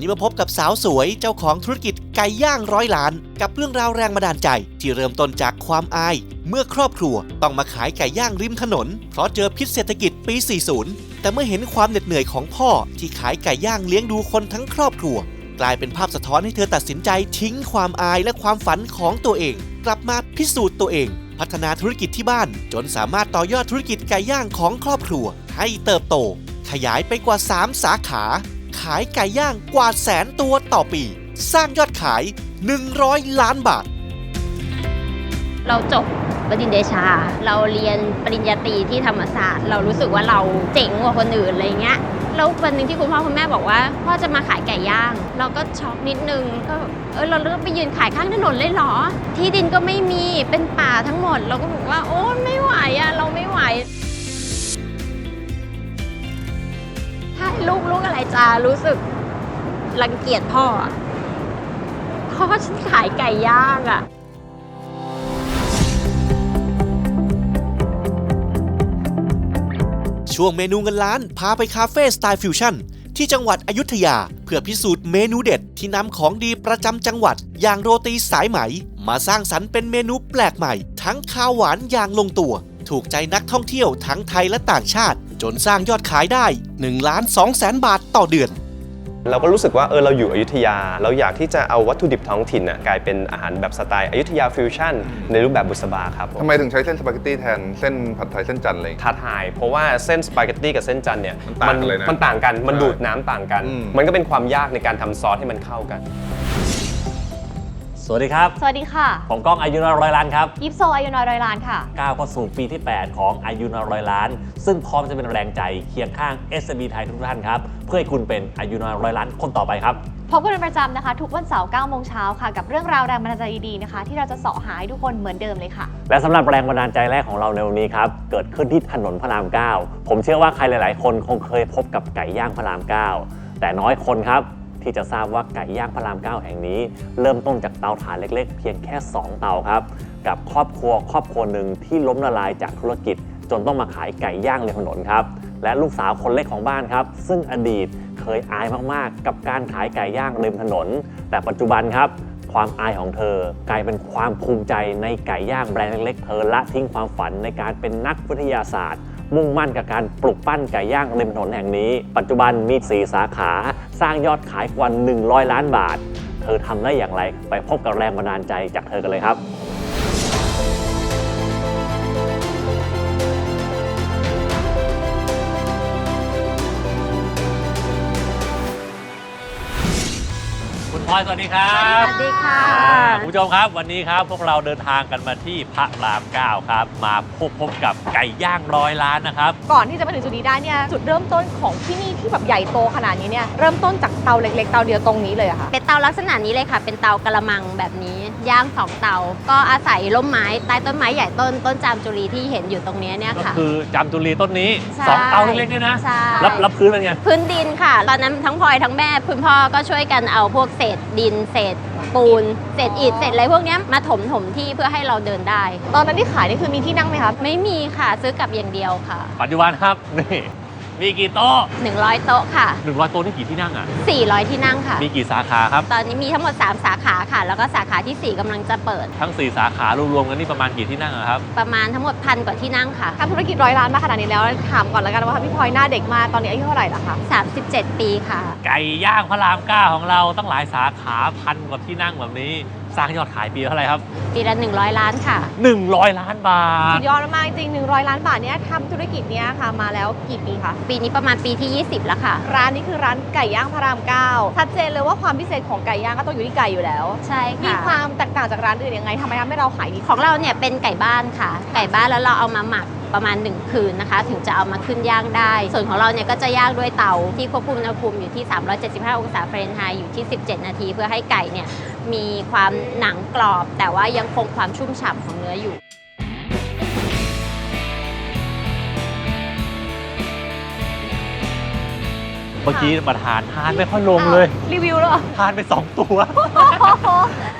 นี้มาพบกับสาวสวยเจ้าของธุรกิจไก่ย่างร้อยล้าน กับเรื่องราวแรงบันดาลใจ ที่เริ่มต้นจากความอาย เมื่อครอบครัวต้องมาขายไก่ย่างริมถนน เพราะเจอพิษเศรษฐกิจปี 40 แต่เมื่อเห็นความเหน็ดเหนื่อยของพ่อที่ขายไก่ย่างเลี้ยงดูคนทั้งครอบครัว กลายเป็นภาพสะท้อนให้เธอตัดสินใจทิ้งความอายและความฝันของตัวเอง กลับมาพิสูจน์ตัวเอง พัฒนาธุรกิจที่บ้าน จนสามารถต่อยอดธุรกิจไก่ย่างของครอบครัว ให้เติบโต ขยายไปกว่า 3 สาขา ขายไก่ย่างกว่าแสนตัวต่อปี สร้างยอดขาย 100 ล้านบาท เราจบบดินเดชา เราเรียนปริญญาตรีที่ธรรมศาสตร์ เรารู้สึกว่าเราเจ๋งกว่าคนอื่นอะไรเงี้ยแล้ววันหนึ่งที่คุณพ่อคุณแม่บอกว่าพ่อจะมาขายไก่ย่าง เราก็ช็อกนิดนึงก็เออเราเลือกไปยืนขายข้างถนนเลยเหรอ ที่ดินก็ไม่มีเป็นป่าทั้งหมด เราก็บอกว่าโอ้ไม่ไหวอะเราไม่ไหว ลูกลูกอะไรจะรู้สึกรังเกียจพ่อพ่อฉันขายไก่ย่างอะช่วงเมนูเงินล้านพาไปคาเฟ่สไตล์ฟิวชั่น ที่จังหวัดอยุธยา เพื่อพิสูจน์เมนูเด็ดที่นำของดีประจำจังหวัด อย่างโรตีสายไหม มาสร้างสรรค์เป็นเมนูแปลกใหม่ ทั้งข้าวหวานอย่างลงตัว ถูกใจนักท่องเที่ยวทั้งไทยและต่างชาติ จนสร้างยอดขายได้1ล้าน2แสนบาทต่อเดือน เราก็รู้สึกว่าเออเราอยู่อยุธยา เราอยากที่จะเอาวัตถุดิบท้องถิ่นน่ะกลายเป็นอาหารแบบสไตล์อยุธยาฟิวชั่นในรูปแบบบุษบาครับผม ทำไมถึงใช้เส้นสปาเกตตี้แทนเส้นผัดไทยเส้นจันทร์อะไรอย่างเลยท้าทาย เพราะว่าเส้นสปาเกตตี้กับเส้นจันทร์เนี่ยมันต่างกันเลยนะมันต่างกันมันใช่ดูดน้ำต่างกัน อืม มันก็เป็นความยากในการทำซอสให้มันเข้ากัน สวัสดีครับ สวัสดีค่ะ ผมก้องอายุนอยร้อยล้านครับ ยิปโซอายุน้อยร้อยล้านค่ะ ก้าวเข้าสู่ปีที่ 8 ของอายุนอยร้อยล้าน ซึ่งพร้อมจะเป็นแรงใจเคียงข้าง SME ไทยทุกท่านครับ เพื่อให้คุณเป็นอายุนอยร้อยล้านคนต่อไปครับ พบกันเป็นประจำนะคะ ทุกวันเสาร์9โมงเช้าค่ะ กับเรื่องราวแรงบันดาลใจดีๆนะคะ ที่เราจะเสาะหาให้ทุกคนเหมือนเดิมเลยค่ะ และสำหรับแรงบันดาลใจแรกของเราในวันนี้ครับ เกิดขึ้นที่ถนนพระราม 9 ผมเชื่อว่าใครหลาย ๆ คนคงเคยพบกับไก่ย่างพระราม 9 แต่น้อยคนครับ ที่จะทราบว่าไก่ย่างพระราม9แห่งนี้ เริ่มต้นจากเตาถ่านเล็กๆ เพียงแค่ 2 เตาครับ กับครอบครัวครอบครัวหนึ่งที่ล้มละลายจากธุรกิจ จนต้องมาขายไก่ย่างริมถนนครับและลูกสาวคนเล็กของบ้านครับ ซึ่งอดีตเคยอายมากๆ กับการขายไก่ย่างริมถนน แต่ปัจจุบันครับ ความอายของเธอ กลายเป็นความภูมิใจในไก่ย่างแบรนด์เล็กๆเธอละทิ้งความฝันในการเป็นนักวิทยาศาสตร์ มุ่งมั่นกับการปลูกปั้นไก่ย่างริมถนนแห่งนี้ ปัจจุบันมี 4 สาขา สร้างยอดขายกว่า 100 ล้านบาท เธอทำได้อย่างไร ไปพบกับแรงบันดาลใจจากเธอกันเลยครับ พลอยสวัสดีครับสวัสดีค่ะอ่าคุณผู้ชมครับวันนี้ครับพวกเราเดินทางกันมาที่พระรามเก้าครับ มาพบพบกับไก่ย่างร้อยล้านนะครับ ก่อนที่จะมาถึงจุดนี้ได้เนี่ยจุดเริ่มต้นของที่นี่ที่แบบใหญ่โตขนาดนี้เนี่ยเริ่มต้นจากเตาเล็กๆ เตาเดียวตรงนี้เลยอะค่ะ เป็นเตาลักษณะนี้เลยค่ะ เป็นเตากระมังแบบนี้ย่างสองเตา ก็อาศัยร่มไม้ใต้ต้นไม้ใหญ่ต้นต้นจามจุรีที่เห็นอยู่ตรงเนี้ยเนี่ยก็ค่ะ คือจำจุลีต้นนี้ใช่สองเตาเล็กๆเนี่ยนะใช่ รับรับพื้นเป็นไง พื้นดินค่ะ ตอนนั้นทั้งพลอยทั้งแม่คุณพ่อก็ช่วยกันเอาพวกเศษดินเศษปูนเศษอิฐเศษอะไรพวกเนี้ยมาถมถมที่เพื่อให้เราเดินได้ ตอนนั้นที่ขายนี่คือมีที่นั่งไหมคะไม่มีค่ะซื้อกลับอย่างเดียวค่ะ ปัจจุบันครับนี่ มีกี่โต๊ะ100 โต๊ะค่ะหนึ่งร้อยโต๊ะนี่กี่ที่นั่งอะ 400 ที่นั่งค่ะ มีกี่สาขาครับ ตอนนี้มีทั้งหมด 3 สาขาค่ะ แล้วก็สาขาทีสี่4กำลังจะเปิด ทั้ง 4 สาขารวมๆกันนี่ประมาณกี่ที่นั่งอะครับ ประมาณทั้งหมดพันกว่าที่นั่งค่ะทำธุรกิจร้อยล้านมาขนาดนี้แล้วถามก่อนแล้วกันว่าพี่พลอยหน้าเด็กมากตอนนี้อายุเท่าไหร่ละคะ37 ปีค่ะ ไก่ย่างพระรามเก้าของเราตั้งหลายสาขาพันกว่าที่นั่งแบบนี้ สร้างยอดขายปีละเท่าไหร่ครับปีละ100 ล้านค่ะ 100 ล้านบาทสุดยอดมากๆจริง100 ล้านบาทเนี่ยทำธุรกิจเนี้ยค่ะมาแล้วกี่ปีคะ ปีนี้ประมาณปีที่ 20 แล้วค่ะ ร้านนี้คือร้านไก่ย่างพระรามเก้าชัดเจนเลยว่าความพิเศษของไก่ย่างก็ต้องอยู่ที่ไก่อยู่แล้ว ใช่มีค่ะ ความแตกต่างจากร้านอื่นยังไงทำไมทำให้เราขายดีของเราเนี่ยเป็นไก่บ้านค่ะ ไก่บ้านแล้วเราเอามาหมักประมาณ 1 คืนนะคะ ถึงจะเอามาขึ้นย่างได้ ส่วนของเราเนี่ยก็จะย่างด้วยเตาที่ควบคุมอุณหภูมิอยู่ที่ 375 องศาเฟรนไฮต์อยู่ที่ 17 นาที เพื่อให้ไก่เนี่ย มีความหนังกรอบ แต่ว่ายังคงความชุ่มฉ่ำของเนื้ออยู่เมื่อกี้ประธานทานไม่ค่อยลงเลย รีวิวแล้วเหรอทานไป2ตัว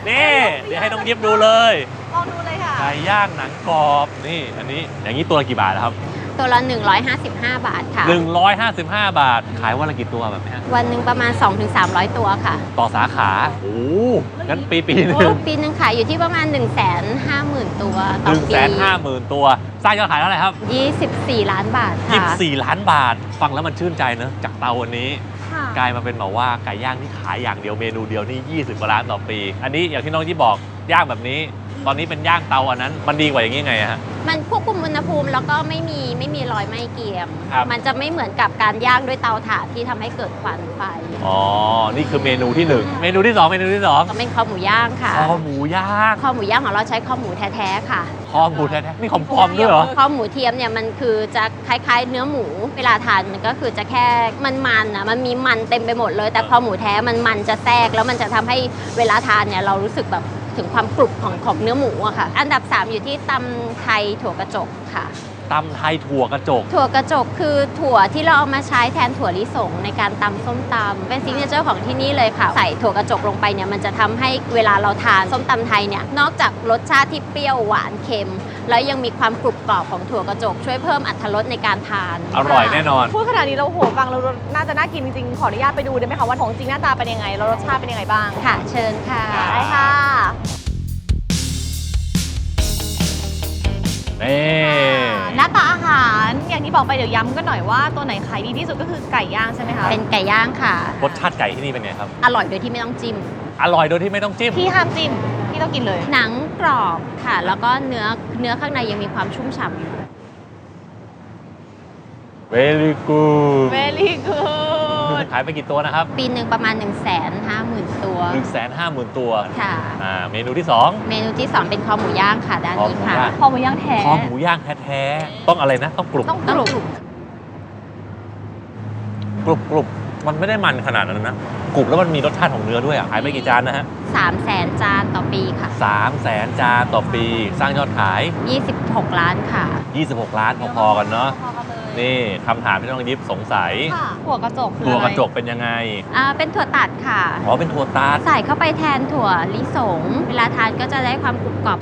นี่เดี๋ยวให้น้องยิบดูเลย ลองดูเลยค่ะไก่ย่างหนังกรอบนี่ อันนี้อย่างนี้ตัวละกี่บาทนะครับ ตัวละ 155 บาทค่ะ 155 บาท ขายวันละกี่ตัวแบบนี้ฮะวันหนึ่งประมาณ 2-300 ตัวค่ะ ต่อสาขา โอ้งั้นปีปีหนึงปีหนึงขายอยู่ที่ประมาณ 1 5 0 0 0 0 ตัวหต่อนึ่งปีแสนห้าหมื่นตัว สร้างยอดขายเท่าไหร่ครับ 24 ล้านบาทค่ะ 24 ล้านบาท ฟังแล้วมันชื่นใจเนอะจากเตาวันนี้ ค่ะ กลายมาเป็นแบบว่าไก่ย่างที่ขายอย่างเดียวเมนูเดียวนี่ 20กว่าล้านต่อปี อันนี้อย่างที่น้องยี่บอกย่างแบบนี้ ตอนนี้เป็นย่างเตาอันนั้น มันดีกว่าอย่างนี้ไงอะฮะ มันควบคุมอุณหภูมิแล้วก็ไม่มีไม่มีรอยไหม้เกรียม ครับ มันจะไม่เหมือนกับการย่างด้วยเตาถ่านที่ทำให้เกิดควันไฟอ๋อ นี่คือเมนูที่หนึ่งเมนูที่สองเมนูที่สองก็เป็นคอหมูย่างค่ะ คอหมูย่างคอหมูย่างของเราใช้คอหมูแท้ๆค่ะ คอหมูแท้ๆนี่ของปลอมด้วยเหรอ คอหมูเทียมเนี่ยมันคือจะคล้ายๆ เนื้อหมูเวลาทานมันก็คือจะแค่มันมันอะมันมีมันเต็มไปหมดเลย แต่คอหมูแท้มันมันจะแทรกแล้วมันจะทำให้เวลาทานเนี่ยเรารู้สึกแบบ ถึงความกรุบของของเนื้อหมูอะค่ะ อันดับ 3 อยู่ที่ตำไทยถั่วกระจกค่ะ ตำไทยถั่วกระจก ถั่วกระจกคือถั่วที่เราเอามาใช้แทนถั่วลิสงในการตำส้มตำเป็นซิกเนเจอร์ของที่นี่เลยค่ะ ใส่ถั่วกระจกลงไปเนี่ยมันจะทำให้เวลาเราทานส้มตำไทยเนี่ยนอกจากรสชาติที่เปรี้ยวหวานเค็ม แล้วยังมีความกรุบกรอบของถั่วกระจก ช่วยเพิ่มอรรถรสในการทาน อร่อยแน่นอน พูดขนาดนี้เราโหฟังเราน่าจะน่ากินจริงๆขออนุญาตไปดูได้ไหมคะว่าของจริงหน้าตาเป็นยังไงแล้วรสชาติเป็นยังไงบ้างค่ะ เชิญค่ะได้ค่ะนี่หน้าตาอาหารอย่างที่บอกไปเดี๋ยวย้ำกันหน่อยว่าตัวไหนขายดีที่สุดก็คือไก่ย่างใช่ไหมคะเป็นไก่ย่างค่ะ รสชาติไก่ที่นี่เป็นไงครับ อร่อยโดยที่ไม่ต้องจิ้ม อร่อยโดยที่ไม่ต้องจิ้ม พี่ห้ามจิ้มพี่ต้องกินเลย หนังกรอบค่ะ แล้วก็เนื้อเนื้อข้างในยังมีความชุ่มฉ่ำอยู่ very good very good ขายไปกี่ตัวนะครับปีหนึ่งประมาณ 1 5 0 0 0 0 ตัว 1 5 0 0 0 0 ตัวค่ะ อ่าเมนูที่ 2 เมนูที่ 2 เป็นคอหมูย่างค่ะ ด้านนี้ค่ะ คอหมูย่างคอหมูย่างแท้คอหมูย่างแท้ๆต้องอะไรนะ ต้องกรุบต้องกต้องรุบกรุบกรุบกรุบ มันไม่ได้มันขนาดนั้นนะกรุบแล้วมันมีรสชาติของเนื้อด้วยอะขายไปกี่จานนะฮะสามแสนจานต่อปีค่ะ สามแสนจานต่อปีสร้างยอดขาย 26 ล้านค่ะ26 ล้านพอๆกันเนาะพอกันเลยนี่คำถามที่น้องยิบสงสัยค่ะถั่วกระจกคือตัวอกระจกเป็นยังไงอ่าเป็นถั่วตัดค่ะ อ๋อเป็นถั่วตาลใส่เข้าไปแทนถั่วลิสง เวลาทานก็จะได้ความกรุบกรอบ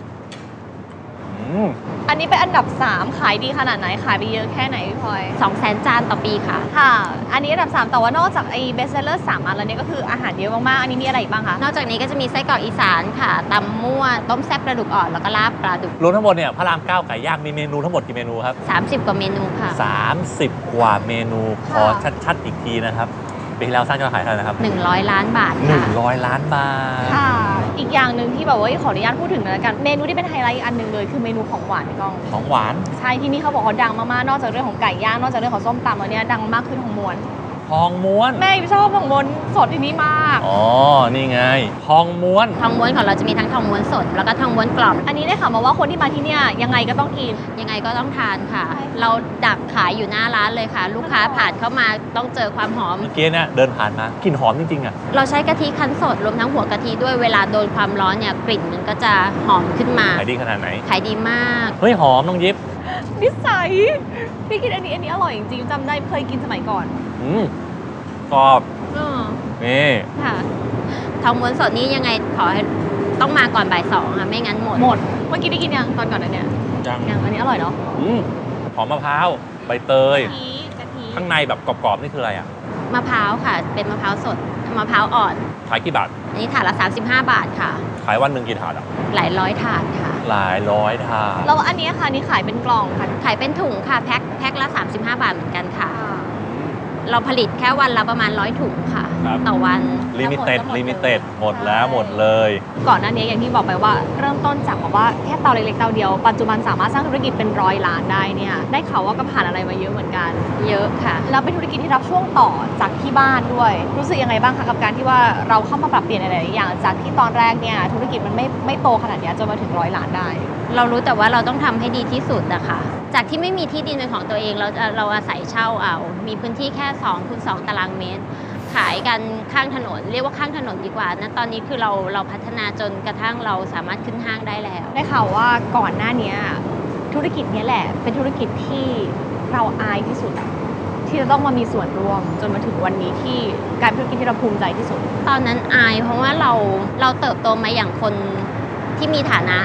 อืมอันนี้เป็นอันดับ 3 ขายดีขนาดไหน ขายไปเยอะแค่ไหนพี่พลอย2แสนจานต่อปีค่ะ ค่ะ อันนี้อันดับ 3 แต่ว่านอกจากไอ้เบสเซอร์สามอันแล้วเนี่ยก็คืออาหารเยอะมากๆ อันนี้มีอะไรอีกบ้างคะ นอกจากนี้ก็จะมีไส้กรอกอีสานค่ะตำมั่วต้มแซ่บกระดูกอ่อนแล้วก็ลาบปลาดุก รวมทั้งหมดเนี่ยพระรามเก้าไก่ย่างมีเมนูทั้งหมดกี่เมนูครับ30 กว่าเมนูค่ะ 30 กว่าเมนูขอชัดๆอีกทีนะครับ ปีที่แล้วสร้างยอดขายเท่าไหร่นะครับ 100 ล้านบาทค่ะ100 ล้านบาท ค่ะ อีกอย่างหนึ่งที่แบบว่าขออนุญาตพูดถึงหน่อยละกัน เมนูที่เป็นไฮไลท์อีกอันหนึ่งเลยคือเมนูของหวานพี่ก้อง ของหวาน ใช่ที่นี่เขาบอกเขาดังมากๆ นอกจากเรื่องของไก่ย่าง นอกจากเรื่องของส้มตำแล้วเนี่ยดังมากขึ้นของมวน ทองม้วน แม่ชอบของมวนสดที่นี่มาก อ๋อ นี่ไง ทองม้วน ทองม้วนของเราจะมีทั้งทองม้วนสด แล้วก็ทองม้วนกรอบ อันนี้ได้ข่าวมาว่าคนที่มาที่เนี่ยยังไงก็ต้องกิน ยังไงก็ต้องทานค่ะใช่ค่ะ เราดักขายอยู่หน้าร้านเลยค่ะ ลูกค้าผ่านเข้ามาต้องเจอความหอม เมื่อกี้เนี่ยเดินผ่านมากลิ่นหอมจริงๆอะ เราใช้กะทิคั้นสดรวมทั้งหัวกะทิด้วยเวลาโดนความร้อนเนี่ยกลิ่นมันก็จะหอมขึ้นมา ขายดีขนาดไหน ขายดีมาก เฮ้ยหอมน้องยิบ นิสัยพี่กินอันนี้อันนี้อร่อยจริงๆจำได้เคยกินสมัยก่อนอืมกรอบอืมนี่ค่ะทองม้วนสดนี้ยังไงขอให้ต้องมาก่อนบ่ายสองค่ะไม่งั้นหมดหมดเมื่อกี้ได้กินยังตอนก่อนนั้นเนี่ยจังยังอันนี้อร่อยเนาะอืมหอมมะพร้าวใบเตยกะทิกะทิข้างในแบบกรอบๆนี่คืออะไรอะมะพร้าวค่ะ เป็นมะพร้าวสดมะพร้าวอ่อนขายกี่บาทอันนี้ถาดละ35 บาทค่ะขายวันหนึ่งกี่ถาดอะหลายร้อยถาดค่ะ หลายร้อยถาดแล้วอันนี้ค่ะอันนี่ขายเป็นกล่องค่ะ ขายเป็นถุงค่ะแพ็คแพ็คละ 35 บาทเหมือนกันค่ะ เราผลิตแค่วันละประมาณร้อยถุงค่ะ ครับ ต่อวันลิมิเต็ดแล้วหมดลิมิเต็ดหมดแล้วใช่หมดเลย ก่อนหน้านี้อย่างที่บอกไปว่าเริ่มต้นจากแบบว่าแค่เตาเล็กๆเตาเดียว ปัจจุบันสามารถสร้างธุรกิจเป็นร้อยล้านได้เนี่ยได้ข่าวว่าก็ผ่านอะไรมาเยอะเหมือนกัน เยอะค่ะ แล้วเป็นธุรกิจที่รับช่วงต่อจากที่บ้านด้วย รู้สึกยังไงบ้างคะกับการที่ว่าเราเข้ามาปรับเปลี่ยนอะไรหลายๆอย่าง จากที่ตอนแรกเนี่ยธุรกิจมันไม่ไม่โตขนาดเนี้ยจนมาถึงร้อยล้านได้ เรารู้แต่ว่าเราต้องทำให้ดีที่สุดนะคะ จากที่ไม่มีที่ดินเป็นของตัวเองเราจะเราอาศัยเช่าเอา มีพื้นที่แค่2คูณ2ตารางเมตร ขายกันข้างถนน เรียกว่าข้างถนนดีกว่านะตอนนี้คือเราเราพัฒนาจนกระทั่งเราสามารถขึ้นห้างได้แล้ว ได้ข่าวว่าก่อนหน้าเนี้ยธุรกิจเนี้ยแหละ เป็นธุรกิจที่เราอายที่สุดอะที่จะต้องมามีส่วนร่วมจนมาถึงวันนี้ที่กลารเป็นธุรกิจที่เราภูมิใจที่สุด ตอนนั้นอายเพราะว่าเราเราเติบโตมาอย่างคนที่มีฐานะ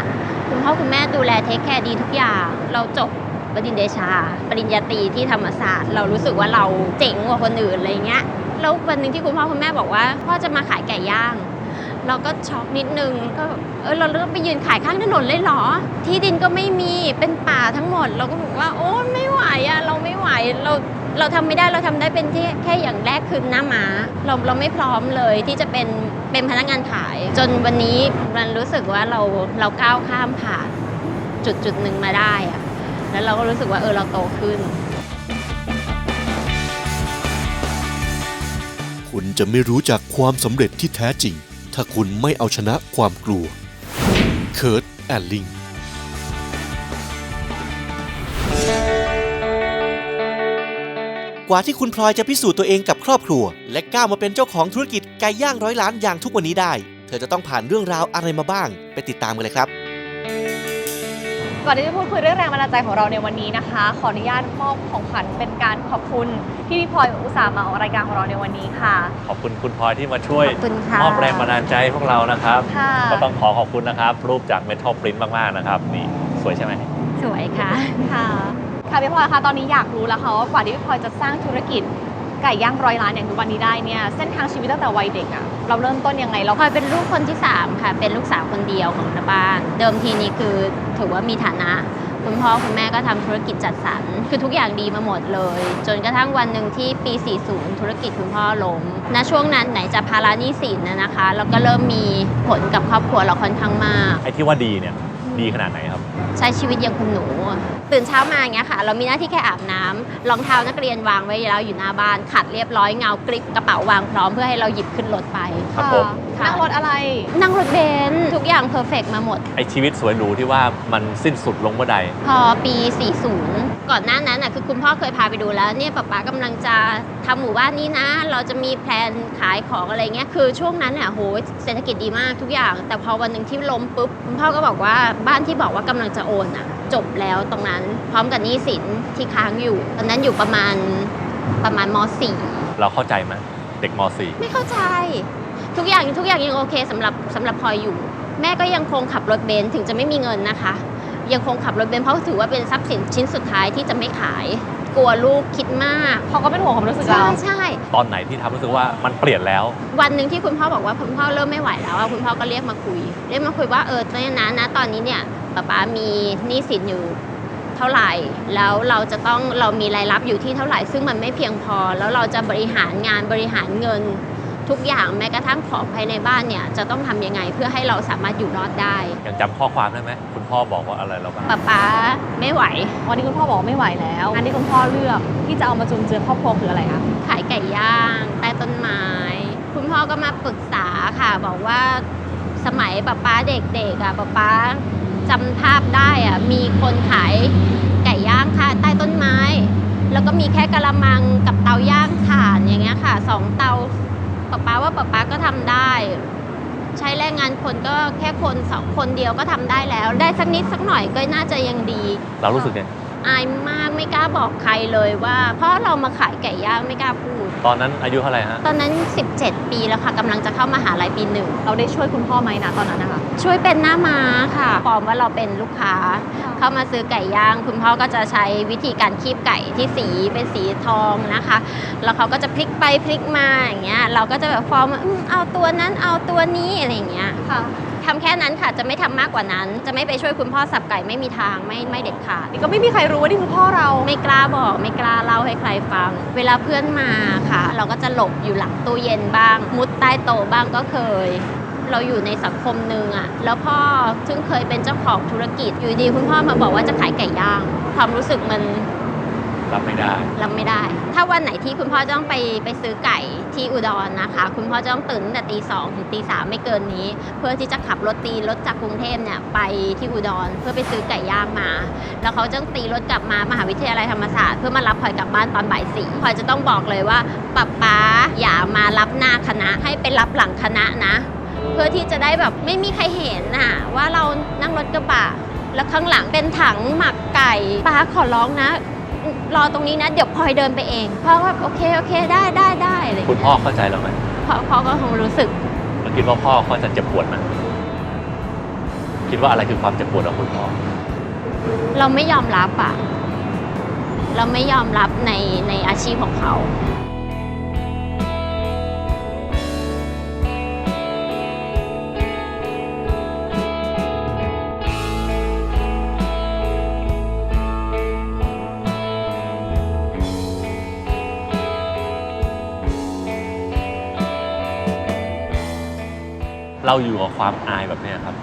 คุณพ่อคุณแม่ดูแลเทคแคร์ดีทุกอย่าง เราจบ บดินเดชา ปริญญาตรีที่ธรรมศาสตร์ เรารู้สึกว่าเราเจ๋งกว่าคนอื่นอะไรเงี้ยแล้ววันหนึ่งที่คุณพ่อคุณแม่บอกว่าพ่อจะมาขายไก่ย่าง เราก็ช็อกนิดนึงก็เออเราเลือกไปยืนขายข้างถนนเลยเหรอ ที่ดินก็ไม่มีเป็นป่าทั้งหมด เราก็บอกว่าโอ้ไม่ไหวอะเราไม่ไหวเราเราทำไม่ได้เราทำได้เป็นแค่แค่อย่างแรกคือหน้าม้าเราเราไม่พร้อมเลยที่จะเป็นเป็นพนักงานขาย จนวันนี้มันรู้สึกว่าเราเราก้าวข้ามผ่านจุดจุดหนึ่งมาได้อะ แล้วเราก็รู้สึกว่าเออเราโตขึ้น คุณจะไม่รู้จักความสำเร็จที่แท้จริง ถ้าคุณไม่เอาชนะความกลัวเคิร์ตแอลลิงกว่าที่คุณพลอยจะพิสูจน์ตัวเองกับครอบครัว และก้าวมาเป็นเจ้าของธุรกิจไก่ย่างร้อยล้านอย่างทุกวันนี้ได้ เธอจะต้องผ่านเรื่องราวอะไรมาบ้าง ไปติดตามกันเลยครับ ก่อนที่จะพูดคุยเรื่องแรงบันดาลใจของเราในวันนี้นะคะ ขออนุญาตมอบของขวัญเป็นการขอบคุณที่พี่พลอยอุตส่าห์มาออกรายการของเราในวันนี้ค่ะ ขอบคุณคุณพลอยที่มาช่วยขอบคุณค่ะมอบแรงบันดาลใจให้พวกเรานะครับ ค่ะ ก็ต้องขอขอบคุณนะครับ รูปจาก Metal Print มาก ๆ นะครับ นี่สวยใช่ไหม สวยค่ะ ค่ะ ค่ะพี่พลอยคะตอนนี้อยากรู้แล้วค่ะว่ากว่าที่พี่พลอยจะสร้างธุรกิจ ไก่ย่างร้อยล้านอย่างทุกวันนี้ได้เนี่ยเส้นทางชีวิตตั้งแต่วัยเด็กอะเราเริ่มต้นยังไงเราพลอยเป็นลูกคนที่ 3 ค่ะ เป็นลูกสาวคนเดียวของที่บ้าน เดิมทีนี้คือถือว่ามีฐานะ คุณพ่อคุณแม่ก็ทำธุรกิจจัดสรร คือทุกอย่างดีมาหมดเลย จนกระทั่งวันหนึ่งที่ปี 40 ธุรกิจคุณพ่อล้มณช่วงนั้นไหนจะภาระหนี้สินนะนะคะ แล้วก็เริ่มมีผลกับครอบครัวเราค่อนข้างมาก ไอ้ที่ว่าดีเนี่ยดีขนาดไหนครับ ใช้ชีวิตอย่างคุณหนู ตื่นเช้ามาอย่างเงี้ยค่ะ เรามีหน้าที่แค่อาบน้ำรองเท้านักเรียนวางไว้แล้วอยู่หน้าบ้านขัดเรียบร้อยเงากริบกระเป๋าวางพร้อมเพื่อให้เราหยิบขึ้นรถไปครับผมค่ะ นั่งรถอะไร นั่งรถเบนซ์ทุกอย่างเพอร์เฟกมาหมด ไอ้ชีวิตสวยหรูที่ว่ามันสิ้นสุดลงเมื่อใด พอปี 40 ก่อนหน้านั้นน่ะคือคุณพ่อเคยพาไปดูแล้วเนี่ยป๊าป๊ากำลังจะทำหมู่บ้านนี้นะ เราจะมีแพลนขายของอะไรเงี้ยคือช่วงนั้นน่ะโหเศรษฐกิจดีมากทุกอย่าง แต่พอวันหนึ่งที่ล้มปุ๊บคุณพ่อก็บอกว่าบ้านที่บอกว่ากำลังจะโอนอะ จบแล้วตรงนั้น พร้อมกับหนี้สินที่ค้างอยู่ ตอนนั้นอยู่ประมาณประมาณม .4 เราเข้าใจไหมเด็กมไม่เข้าใจ ทุกอย่างทุกอย่างยังโอเคสำหรับสำหรับพลอยอยู่ แม่ก็ยังคงขับรถเบนซ์ถึงจะไม่มีเงินนะคะ ยังคงขับรถเบนซ์เพราะถือว่าเป็นทรัพย์สินชิ้นสุดท้ายที่จะไม่ขาย กลัวลูกคิดมากเขาก็เป็นห่วงความรู้สึกใช่เราใช่ .4 ตอนไหนที่ทำรู้สึกว่ามันเปลี่ยนแล้ว วันหนึ่งที่คุณพ่อบอกว่าคุณพ่อเริ่มไม่ไหวแล้วอะคุณพ่อก็เรียกมาคุย เรียกมาคุยว่าเออตอนนี้นะนะตอนนี้เนี่ยป๊าป๊ามีหนี้สินอยู่เท่าไหร่ แล้วเราจะต้องเรามีรายรับอยู่ที่เท่าไหร่ ซึ่งมันไม่เพียงพอ แล้วเราจะบริหารงานบริหารเงิน ทุกอย่างแม้กระทั่งของภายในบ้านเนี่ยจะต้องทำยังไงเพื่อให้เราสามารถอยู่รอดได้ยังจำข้อความได้ไหมคุณพ่อบอกว่าอะไรเราบ้างป๊าป๊าไม่ไหววันนี้คุณพ่อบอกว่าไม่ไหวแล้วงานที่คุณพ่อเลือกที่จะเอามาจุนเจือครอบครัวคืออะไรคะขายไก่ย่างใต้ต้นไม้ คุณพ่อก็มาปรึกษาค่ะบอกว่าสมัยป๊าป๊าเด็กๆอะป๊าป๊าจำภาพได้อะมีคนขายไก่ย่างค่ะใต้ต้นไม้ แล้วก็มีแค่กะละมังกับเตาย่างถ่านอย่างเงี้ยค่ะสองเตา ป๊าป๊าว่าป๊าป๊าก็ทำได้ ใช้แรงงานคนก็แค่คนสองคนเดียวก็ทำได้แล้ว ได้สักนิดสักหน่อยก็น่าจะยังดี เรารู้สึกไงอายมากไม่กล้าบอกใครเลยว่า เพราะเรามาขายไก่ย่างไม่กล้าพูด ตอนนั้นอายุเท่าไหร่ฮะ ตอนนั้น 17 ปีแล้วค่ะกำลังจะเข้ามาหาลัยปีหนึ่ง เราได้ช่วยคุณพ่อไหมนะตอนนั้นนะคะ ช่วยเป็นหน้าม้าค่ะปลอมว่าเราเป็นลูกค้า เข้ามาซื้อไก่ย่าง คุณพ่อก็จะใช้วิธีการคีบไก่ที่สีเป็นสีทองนะคะ แล้วเขาก็จะพลิกไปพลิกมาอย่างเงี้ย เราก็จะแบบฟอร์มว่าอืมเอาตัวนั้นเอาตัวนี้อะไรอย่างเงี้ย ค่ะ ทำแค่นั้นค่ะจะไม่ทำมากกว่านั้น จะไม่ไปช่วยคุณพ่อสับไก่ไม่มีทางไม่ไม่เด็ดขาด นี่ก็ไม่มีใครรู้ว่านี่คือพ่อเรา ไม่กล้าบอกไม่กล้าเล่าให้ใครฟัง เวลาเพื่อนมาค่ะ เราก็จะหลบอยู่หลังตู้เย็นบ้าง มุดใต้โต๊ะบ้างก็เคย เราอยู่ในสังคมหนึ่งอะแล้วพ่อซึ่งเคยเป็นเจ้าของธุรกิจอยู่ดีคุณพ่อมาบอกว่าจะขายไก่ย่าง ความรู้สึกมัน รับไม่ได้ รับไม่ได้ ถ้าวันไหนที่คุณพ่อจะต้องไปไปซื้อไก่ที่อุดรนะคะ คุณพ่อจะต้องตื่นตั้งแต่ตีสองถึงตีสามไม่เกินนี้ เพื่อที่จะขับรถตีรถจากกรุงเทพเนี่ยไปที่อุดรเพื่อไปซื้อไก่ย่างมา แล้วเขาจะตีรถกลับมามหาวิทยาลัยธรรมศาสตร์เพื่อมารับพลอยกลับบ้านตอนบ่ายสี่พลอยจะต้องบอกเลยว่าป๊าป๊าอย่ามารับหน้าคณะให้ไปรับหลังคณะนะ เพื่อที่จะได้แบบไม่มีใครเห็นน่ะว่าเรานั่งรถกระบะแล้วข้างหลังเป็นถังหมักไก่ป้าขอร้องนะ รอตรงนี้นะ เดี๋ยวพลอยเดินไปเองพ่อก็โอเคโอเคได้ได้ได้อะไรอย่างคุณเงี้ยพ่อเข้าใจเราไหมพ่อพ่อก็คงรู้สึกเราคิดว่าพ่อเขาจะเจ็บปวดไหมคิดว่าอะไรคือความเจ็บปวดของคุณพ่อเราไม่ยอมรับอะเราไม่ยอมรับในในอาชีพของเขา เราอยู่กับความอายแบบเนี้ยครับ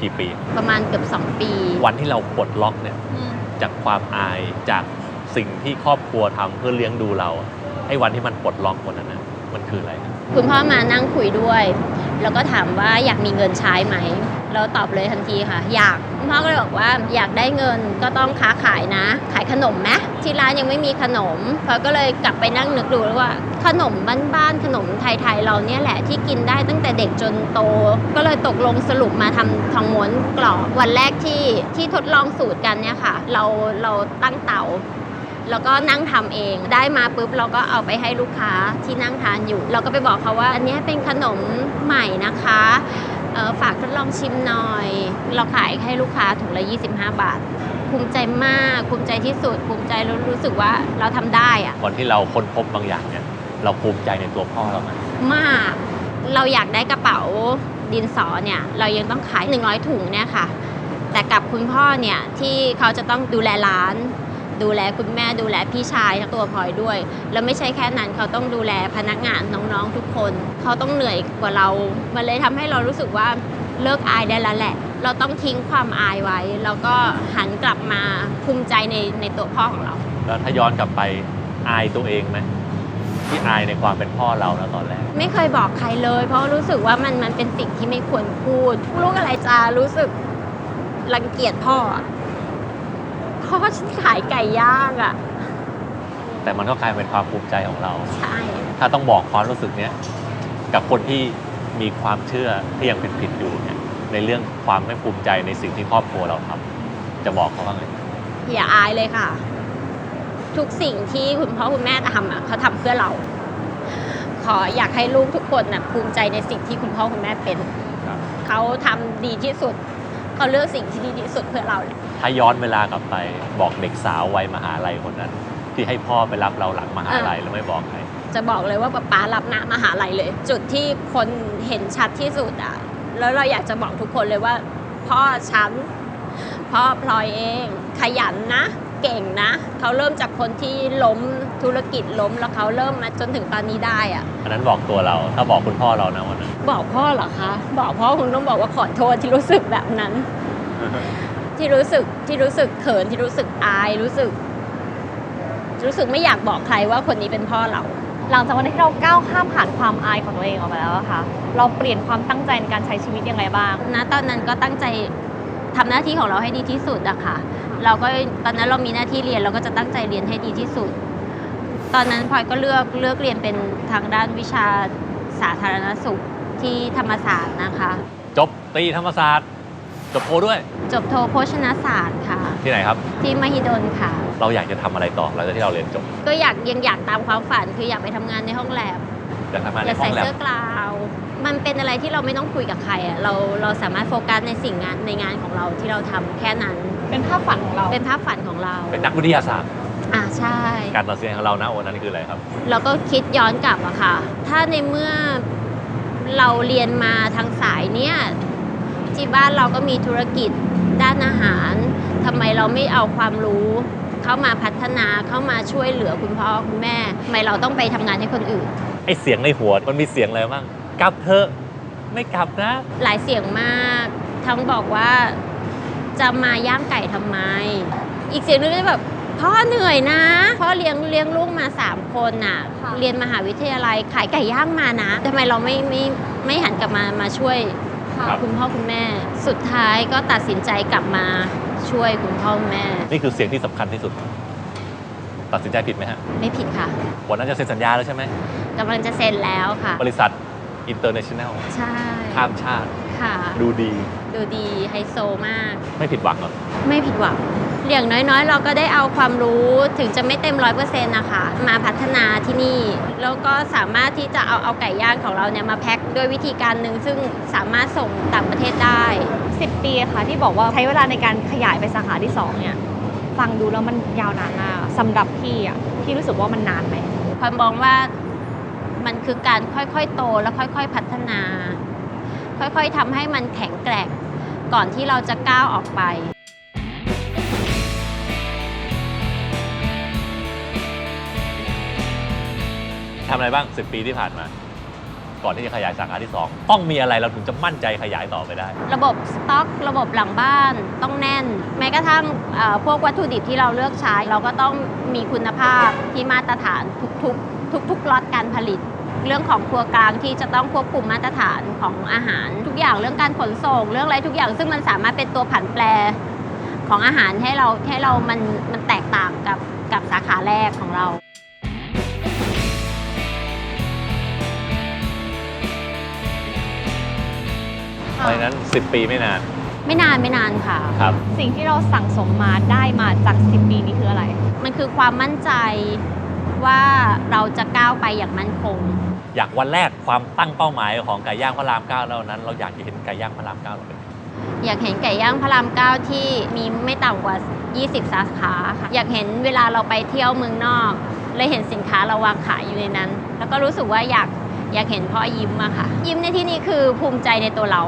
กี่ปี ประมาณเกือบ2ปีวันที่เราปลดล็อกเนี่ย อืมจากความอายจากสิ่งที่ครอบครัวทำเพื่อเลี้ยงดูเราอะไอ้วันที่มันปลดล็อกวันนั้นนะมันคืออะไรครับคุณพ่อมานั่งคุยด้วย แล้วก็ถามว่าอยากมีเงินใช้ไหม เราตอบเลยทันทีค่ะ อยากคุณพ่อก็เลยบอกว่าอยากได้เงินก็ต้องค้าขายนะ ขายขนมไหมที่ร้านยังไม่มีขนมพอก็เลยกลับไปนั่งนึกดูแล้วว่าขนมบ้านๆขนมไทยๆเราเนี่ยแหละที่กินได้ตั้งแต่เด็กจนโต ก็เลยตกลงสรุปมาทำทองม้วนกรอบวันแรกที่ที่ทดลองสูตรกันเนี่ยค่ะ เราเราตั้งเตาแล้วก็นั่งทำเองได้มาปุ๊บเราก็เอาไปให้ลูกค้าที่นั่งทานอยู่ เราก็ไปบอกเขาว่า อันนี้เป็นขนมใหม่นะคะ ฝากทดลองชิมหน่อย เราขายให้ลูกค้าถุงละ 25 บาท ภูมิใจมาก ภูมิใจที่สุด ภูมิใจรู้รู้สึกว่าเราทำได้อะวันที่เราค้นพบบางอย่างเนี่ย เราภูมิใจในตัวพ่อเราไหมมาก เราอยากได้กระเป๋าดินสอเนี่ย เรายังต้องขาย 100 ถุงเนี่ยค่ะ แต่กับคุณพ่อเนี่ยที่เขาจะต้องดูแลร้าน ดูแลคุณแม่ดูแลพี่ชายทั้งตัวพลอยด้วย แล้วไม่ใช่แค่นั้นเขาต้องดูแลพนักงานน้องๆทุกคน เขาต้องเหนื่อยกว่าเรา มันเลยทำให้เรารู้สึกว่าเลิกอายได้แล้วแหละ เราต้องทิ้งความอายไว้ แล้วก็หันกลับมาภูมิใจในในตัวพ่อของเรา แล้วถ้าย้อนกลับไปอายตัวเองไหมที่อายในความเป็นพ่อเราแล้วตอนแรก ไม่เคยบอกใครเลย เพราะรู้สึกว่ามันมันเป็นสิ่งที่ไม่ควรพูด ลูกอะไรจะรู้สึกรังเกียจพ่อ อะพ่อฉันขายไก่ย่างอะ่ะ แต่มันก็กลายเป็นความภูมิใจของเรา ใช่ ถ้าต้องบอกความรู้สึกเนี้ยกับคนที่มีความเชื่อที่ยังผิดๆอยู่เนี่ยในเรื่องความไม่ภูมิใจในสิ่งที่ครอบครัวเราทำจะบอกเขาว่าไงอย่าอายเลยค่ะ ทุกสิ่งที่คุณพ่อคุณแม่ทำอะเขาทำเพื่อเรา ขออยากให้ลูกทุกคนน่ะภูมิใจในสิ่งที่คุณพ่อคุณแม่เป็น ครับ เขาทำดีที่สุด เขาเลือกสิ่งที่ดีที่สุดเพื่อเราแหละถ้าย้อนเวลากลับไปบอกเด็กสาววัยมหาลัยคนนั้น ที่ให้พ่อไปรับเราหลังมหาลัยแล้วไม่บอกใครจะบอกเลยว่าป๊าป๊ารับหน้ามหาลัยเลย จุดที่คนเห็นชัดที่สุดอะแล้วเราอยากจะบอกทุกคนเลยว่า พ่อฉันพ่อพลอยเอง ขยันนะ เก่งนะ เขาเริ่มจากคนที่ล้ม ธุรกิจล้มแล้วเขาเริ่มมาจนถึงตอนนี้ได้อะอันนั้นบอกตัวเรา ถ้าบอกคุณพ่อเรานะวันนั้นบอกพ่อเหรอคะ บอกพ่อคุณต้องบอกว่าขอโทษที่รู้สึกแบบนั้น ที่รู้สึกที่รู้สึกเขินที่รู้สึกอายรู้สึก รู้สึกไม่อยากบอกใครว่าคนนี้เป็นพ่อเรา หลังจากวันที่เราก้าวข้ามผ่านความอายของตัวเองออกมาแล้วอะค่ะเราเปลี่ยนความตั้งใจในการใช้ชีวิตยังไงบ้างณตอนนั้นก็ตั้งใจทำหน้าที่ของเราให้ดีที่สุดอะค่ะ เราก็ตอนนั้นเรามีหน้าที่เรียนเราก็จะตั้งใจเรียนให้ดีที่สุด ตอนนั้นพลอยก็เลือกเลือกเรียนเป็นทางด้านวิชาสาธารณสุขที่ธรรมศาสตร์นะคะ จบตรีธรรมศาสตร์ จบโทด้วย จบโทโภชนาศาสตร์ค่ะ ที่ไหนครับ ที่มหิดลค่ะ เราอยากจะทำอะไรต่อหลังจากที่เราเรียนจบ ก็อยากยังอยากตามความฝันคืออยากไปทำงานในห้องแลบ อยากทำงานอในยากห้อใส่งแลบเสื้อกลาว มันเป็นอะไรที่เราไม่ต้องคุยกับใครอะเราเราสามารถโฟกัสในสิ่งงานในงานของเราที่เราทำแค่นั้น เป็นภาพฝันของเรา เป็นภาพฝันของเรา เป็นนักวิทยาศาสตร์ อ่าใช่ การตัดสินใจของเรานะวันนั้นคืออะไรครับ เราก็คิดย้อนกลับอะค่ะ ถ้าในเมื่อเราเรียนมาทางสายเนี่ยที่บ้านเราก็มีธุรกิจด้านอาหารทำไมเราไม่เอาความรู้ เข้ามาพัฒนาเข้ามาช่วยเหลือคุณพ่อคุณแม่ทำไมเราต้องไปทำงานให้คนอื่นไอ้เสียงในหัวมันมีเสียงอะไรบ้างกลับเถอะไม่กลับนะ หลายเสียงมาก ทั้งบอกว่าจะมาย่างไก่ทำไม อีกเสียงนึงก็จะแบบ พ่อเหนื่อยนะ พ่อเลี้ยงเลี้ยงลูกมา 3 คนน่ะค่ะ เรียนมหาวิทยาลัยขายไก่ย่างมานะทำไมเราไม่ไม่ไม่หันกลับมามาช่วยครับคุณพ่อคุณแม่ สุดท้ายก็ตัดสินใจกลับมาช่วยคุณพ่อคุณแม่ นี่คือเสียงที่สำคัญที่สุด ตัดสินใจผิดไหมฮะ ไม่ผิดค่ะ วันนั้นจะเซ็นสัญญาแล้วใช่ไหมกำลังจะเซ็นแล้วค่ะ บริษัทอินเตอร์เนชั่นแนลใช่ ข้ามชาติ ค่ะ ดูดี ดูดีไฮโซมาก ไม่ผิดหวังเหรอ ไม่ผิดหวัง อย่างน้อยๆ เราก็ได้เอาความรู้ถึงจะไม่เต็มร้อยเปอร์เซ็นต์นะคะ มาพัฒนาที่นี่ แล้วก็สามารถที่จะเอาเอาไก่ย่างของเราเนี่ยมาแพ็คด้วยวิธีการหนึ่งซึ่งสามารถส่งต่างประเทศได้ 10 ปีค่ะที่บอกว่าใช้เวลาในการขยายไปสาขาที่2เนี่ยฟังดูแล้วมันยาวนานมากสำหรับพี่อะพี่รู้สึกว่ามันนานไหมพลอยมองว่ามันคือการค่อยๆโตและค่อยๆพัฒนา ค่อยๆทำให้มันแข็งแกร่งก่อนที่เราจะก้าวออกไป ทำอะไรบ้าง 10 ปีที่ผ่านมา ก่อนที่จะขยายสาขาที่ 2 ต้องมีอะไรเราถึงจะมั่นใจขยายต่อไปได้ ระบบสต็อก ระบบหลังบ้านต้องแน่น แม้กระทั่งเอ่อพวกวัตถุดิบที่เราเลือกใช้ เราก็ต้องมีคุณภาพที่มาตรฐานทุกๆ ทุกๆล็อตการผลิต เรื่องของครัวกลางที่จะต้องควบคุมมาตรฐานของอาหาร ทุกอย่างเรื่องการขนส่ง เรื่องอะไรทุกอย่างซึ่งมันสามารถเป็นตัวผันแปรของอาหารให้เราให้เรามันมันแตกต่างกับกับสาขาแรกของเรา เพราะฉะนั้น 10 ปีไม่นาน ไม่นานไม่นานค่ะ ครับ สิ่งที่เราสั่งสมมาได้มาจาก 10 ปีนี้คืออะไร มันคือความมั่นใจว่าเราจะก้าวไปอย่างมั่นคง อยากวันแรกความตั้งเป้าหมายของไก่ย่างพระรามเก้าแล้วนั้น เราอยากจะเห็นไก่ย่างพระรามเก้าเราเป็นอยากเห็นไก่ย่างพระรามเก้าที่มีไม่ต่ำกว่า 20 สาขาค่ะ อยากเห็นเวลาเราไปเที่ยวเมืองนอก เลยเห็นสินค้าเราวางขายอยู่ในนั้น แล้วก็รู้สึกว่าอยากอยากเห็นพ่อยิ้มอะค่ะ ยิ้มในที่นี้คือภูมิใจในตัวเรา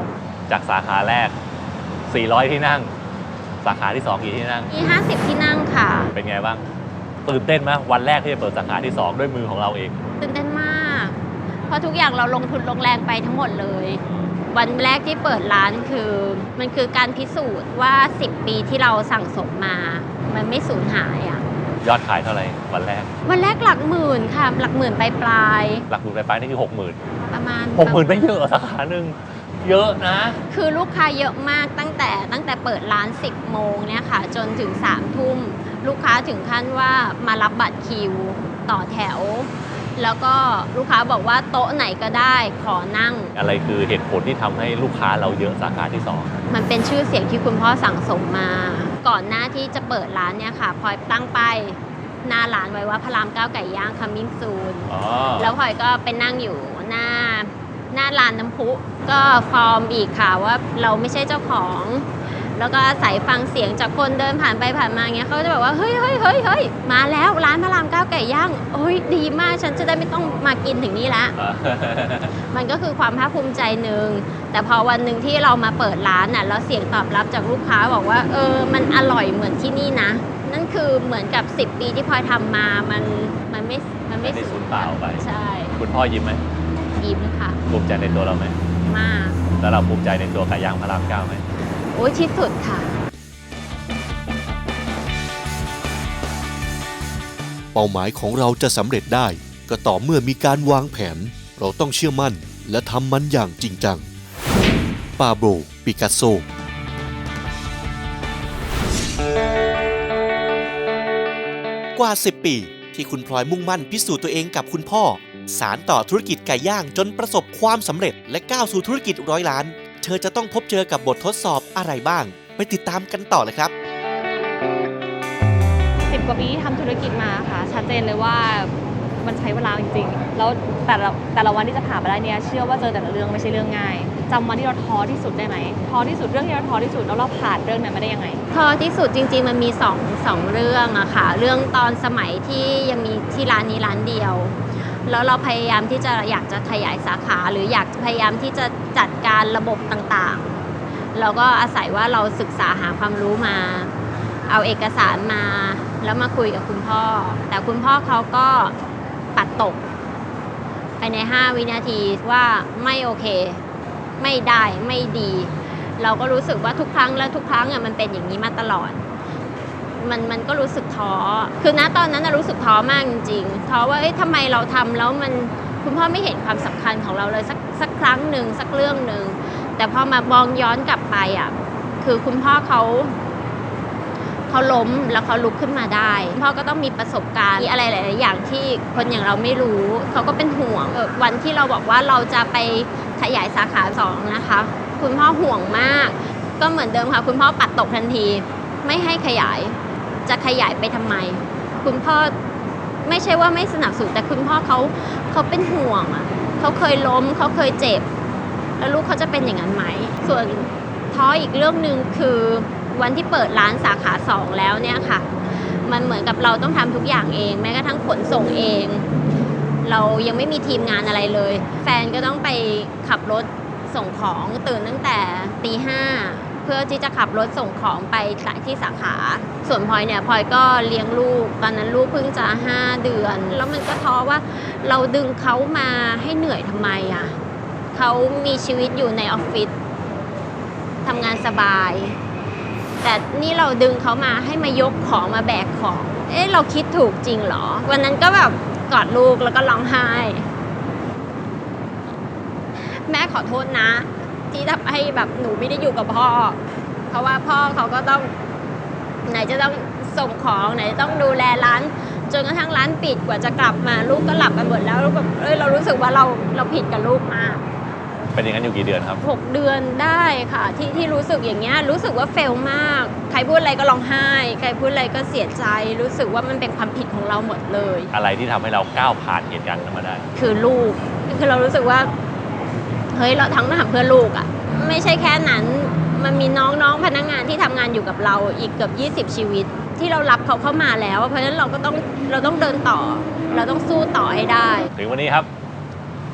จากสาขาแรก 400 ที่นั่ง สาขาที่2กี่ที่นั่ง มี 50 ที่นั่งค่ะ เป็นไงบ้างตื่นเต้นไหมวันแรกที่จะเปิดสาขาที่ 2 ด้วยมือของเราเองตื่นเต้นมาก เพราะทุกอย่างเราลงทุนลงแรงไปทั้งหมดเลย วันแรกที่เปิดร้านคือ มันคือการพิสูจน์ว่า 10 ปีที่เราสั่งสมมา มันไม่สูญหายอะยอดขายเท่าไหร่วันแรก วันแรกหลักหมื่นค่ะ หลักหมื่นปลายปลายๆหลักหมื่นไปลายๆนี่คือ60,000ประมาณ60,000ไม่เยอะสาขาหนึ่ง เยอะนะ คือลูกค้าเยอะมากตั้งแต่ตั้งแต่เปิดร้าน 10 โมงเนี่ยค่ะ จนถึง3ทุ่ม ลูกค้าถึงขั้นว่ามารับบัตรคิวต่อแถว แล้วก็ลูกค้าบอกว่าโต๊ะไหนก็ได้ขอนั่ง อะไรคือเหตุผลที่ทำให้ลูกค้าเราเยอะสาขาที่มันเป็นชื่อเสียงที่คุณพ่อสั่งสมมา ก่อนหน้าที่จะเปิดร้านเนี่ยค่ะพลอยตั้งป้ายหน้าร้านไว้ว่าพระรามเก้าไก่ย่าง coming soon 2อ๋อแล้วพลอยก็ไปนั่งอยู่หน้า หน้าลานน้ำพุก็ฟอร์มอีกค่ะว่าเราไม่ใช่เจ้าของ แล้วก็อาศัยฟังเสียงจากคนเดินผ่านไปผ่านมาเงี้ยเขาจะแบบว่าเฮ้ยเฮ้ยเฮ้ยเฮ้ยมาแล้วร้านพระรามเก้าไก่ย่างเฮ้ยดีมากฉันจะได้ไม่ต้องมากินถึงนี่ละ มันก็คือความภาคภูมิใจหนึ่งแต่พอวันหนึ่งที่เรามาเปิดร้านน่ะแล้วเสียงตอบรับจากลูกค้าบอกว่า เออ มันอร่อยเหมือนที่นี่นะ นั่นคือเหมือนกับ 10 ปีที่พลอยทำมามันมันไม่มันไม่ไม่ได้สูญเปล่าไป ใช่ คุณพ่อยิ้มไหม ยิ้มค่ะ ภูมิใจในตัวเราไหมมาก แล้วเราภูมิใจในตัวไก่ย่างพระรามเก้าไหมโอ้ยที่สุดค่ะ เป้าหมายของเราจะสำเร็จได้ ก็ต่อเมื่อมีการวางแผน เราต้องเชื่อมั่น และทำมันอย่างจริงจังปาโบรปิกัสโซกว่า 10 ปี ที่คุณพลอยมุ่งมั่นพิสูจน์ตัวเองกับคุณพ่อ สารต่อธุรกิจไก่ย่างจนประสบความสำเร็จ และก้าวสู่ธุรกิจร้อยล้าน เธอจะต้องพบเจอกับบททดสอบอะไรบ้าง ไปติดตามกันต่อเลยครับสิบกว่าปีที่ทำธุรกิจมาค่ะ ชัดเจนเลยว่ามันใช้เวลาจริงๆ แล้วแต่ละแต่ละวันที่จะผ่านไปได้เนี่ยเชื่อว่าเจอแต่ละเรื่องไม่ใช่เรื่องง่าย จำวันที่เราท้อที่สุดได้ไหมท้อที่สุดเรื่องที่เราท้อที่สุดแล้วเราผ่านเรื่องนั้นมาได้ยังไงพอที่สุดจริง ๆ มันมีสองสองเรื่องอะค่ะเรื่องตอนสมัยที่ยังมีที่ร้านนี้ร้านเดียว แล้วเราพยายามที่จะอยากจะขยายสาขาหรืออยากพยายามที่จะจัดการระบบต่างๆ เราก็อาศัยว่าเราศึกษาหาความรู้มา เอาเอกสารมาแล้วมาคุยกับคุณพ่อ แต่คุณพ่อเขาก็ปัดตกภายใน 5 วินาทีว่าไม่โอเค ไม่ได้ไม่ดี เราก็รู้สึกว่าทุกครั้งและทุกครั้งอะมันเป็นอย่างนี้มาตลอด มันมันก็รู้สึกท้อคือณตอนนั้นรู้สึกท้อมากจริงๆท้อว่าเอ๊ะทำไมเราทำแล้วมันคุณพ่อไม่เห็นความสำคัญของเราเลยสักสักครั้งหนึ่งสักเรื่องหนึ่งแต่พอมามองย้อนกลับไปอะคือคุณพ่อเขาเขาล้มแล้วเขาลุกขึ้นมาได้คุณพ่อก็ต้องมีประสบการณ์มีอะไรหลาย ๆ อย่างที่คนอย่างเราไม่รู้ เขาก็เป็นห่วงวันที่เราบอกว่าเราจะไป ขยายสาขาสองนะคะ คุณพ่อห่วงมาก ก็เหมือนเดิมค่ะ คุณพ่อปัดตกทันที ไม่ให้ขยาย จะขยายไปทำไม คุณพ่อไม่ใช่ว่าไม่สนับสนุนแต่คุณพ่อเขาเขาเป็นห่วงอะเขาเคยล้มเขาเคยเจ็บ แล้วลูกเขาจะเป็นอย่างนั้นไหม ส่วนท้ออีกเรื่องหนึ่งคือวันที่เปิดร้านสาขาสองแล้วเนี่ยค่ะ มันเหมือนกับเราต้องทำทุกอย่างเอง แม้กระทั่งขนส่งเอง เรายังไม่มีทีมงานอะไรเลย แฟนก็ต้องไปขับรถส่งของตื่นตั้งแต่ตีห้าเพื่อที่จะขับรถส่งของไปที่สาขา ส่วนพลอยเนี่ยพลอยก็เลี้ยงลูก ตอนนั้นลูกเพิ่งจะ 5 เดือน แล้วมันก็ท้อว่าเราดึงเขามาให้เหนื่อยทำไมอะเขามีชีวิตอยู่ในออฟฟิศทำงานสบาย แต่นี่เราดึงเขามาให้มายกของมาแบกของ เอ๊ะเราคิดถูกจริงเหรอ วันนั้นก็แบบ กอดลูกแล้วก็ร้องไห้ แม่ขอโทษนะ ที่ทำให้แบบหนูไม่ได้อยู่กับพ่อ เพราะว่าพ่อเขาก็ต้อง ไหนจะต้องส่งของไหนจะต้องดูแลร้าน จนกระทั่งร้านปิดกว่าจะกลับมา ลูกก็หลับกันหมดแล้วลูกแบบเอ้ยเรารู้สึกว่าเราเราผิดกับลูกมาก เป็นอย่างนั้นอยู่กี่เดือนครับหกเดือนได้ค่ะที่ที่รู้สึกอย่างเงี้ยรู้สึกว่าเฟลมาก ใครพูดอะไรก็ร้องไห้ ใครพูดอะไรก็เสียใจ รู้สึกว่ามันเป็นความผิดของเราหมดเลย อะไรที่ทำให้เราก้าวผ่านเหตุการณ์นั้นมาได้ คือลูกคือเรารู้สึกว่าเฮ้ยเราทั้งทำเพื่อลูกอะ่ะไม่ใช่แค่นั้นมันมีน้องๆพนักงานที่ทำงานอยู่กับเราอีกเกือบ20 ชีวิต ที่เรารับเขาเข้ามาแล้ว เพราะฉะนั้นเราก็ต้องเราต้องเดินต่อ เราต้องสู้ต่อให้ได้ ถึงวันนี้ครับ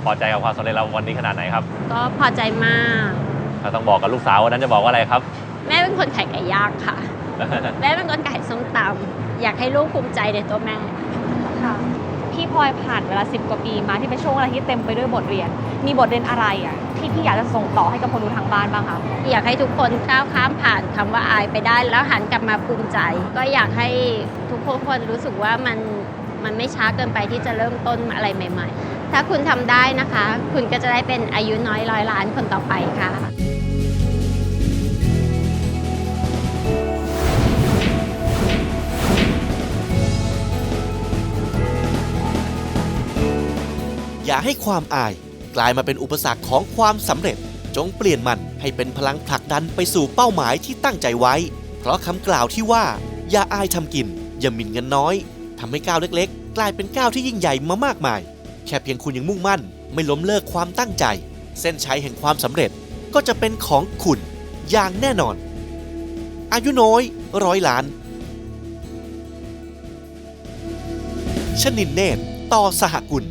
พอใจกับความสำเร็จเราวันนี้ขนาดไหนครับ ก็พอใจมาก ถ้าต้องบอกกับลูกสาววันนั้นจะบอกว่าอะไรครับ แม่เป็นคนขายไก่ย่างค่ะ แม่เป็นคนขายส้มตำอยากให้ลูกภูมิใจในตัวแม่ ค่ะ พี่พลอยผ่านเวลา 10 กว่าปีมาที่เป็นช่วงเวลาที่เต็มไปด้วยบทเรียน มีบทเรียนอะไรอะที่พี่อยากจะส่งต่อให้กับคนดูทางบ้านบ้างคะ อยากให้ทุกคนก้าวข้ามผ่านคำว่าอายไปได้ แล้วหันกลับมาภูมิใจ ก็อยากให้ทุกคนรู้สึกว่ามันมันไม่ช้าเกินไปที่จะเริ่มต้นอะไรใหม่ ๆ ถ้าคุณทำได้นะคะ คุณก็จะได้เป็นอายุน้อยร้อยล้านคนต่อไปค่ะอย่าให้ความอายกลายมาเป็นอุปสรรคของความสำเร็จ จงเปลี่ยนมันให้เป็นพลังผลักดันไปสู่เป้าหมายที่ตั้งใจไว้ เพราะคำกล่าวที่ว่า อย่าอายทำกิน อย่าหมิ่นเงินน้อยทำให้ก้าวเล็กๆ กลายเป็นก้าวที่ยิ่งใหญ่มามากมาย แค่เพียงคุณยังมุ่งมั่น ไม่ล้มเลิกความตั้งใจ เส้นชัยแห่งความสำเร็จก็จะเป็นของคุณอย่างแน่นอน อายุน้อยร้อยล้านชนินเนตต่อสหกุล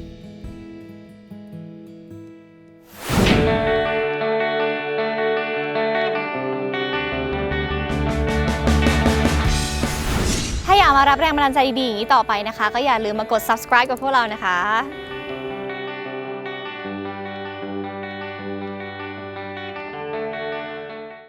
ถ้าอยากมารับแรงบันดาลใจดีๆอย่างนี้ต่อไปนะคะ ก็อย่าลืมมากด subscribe กับพวกเรานะคะ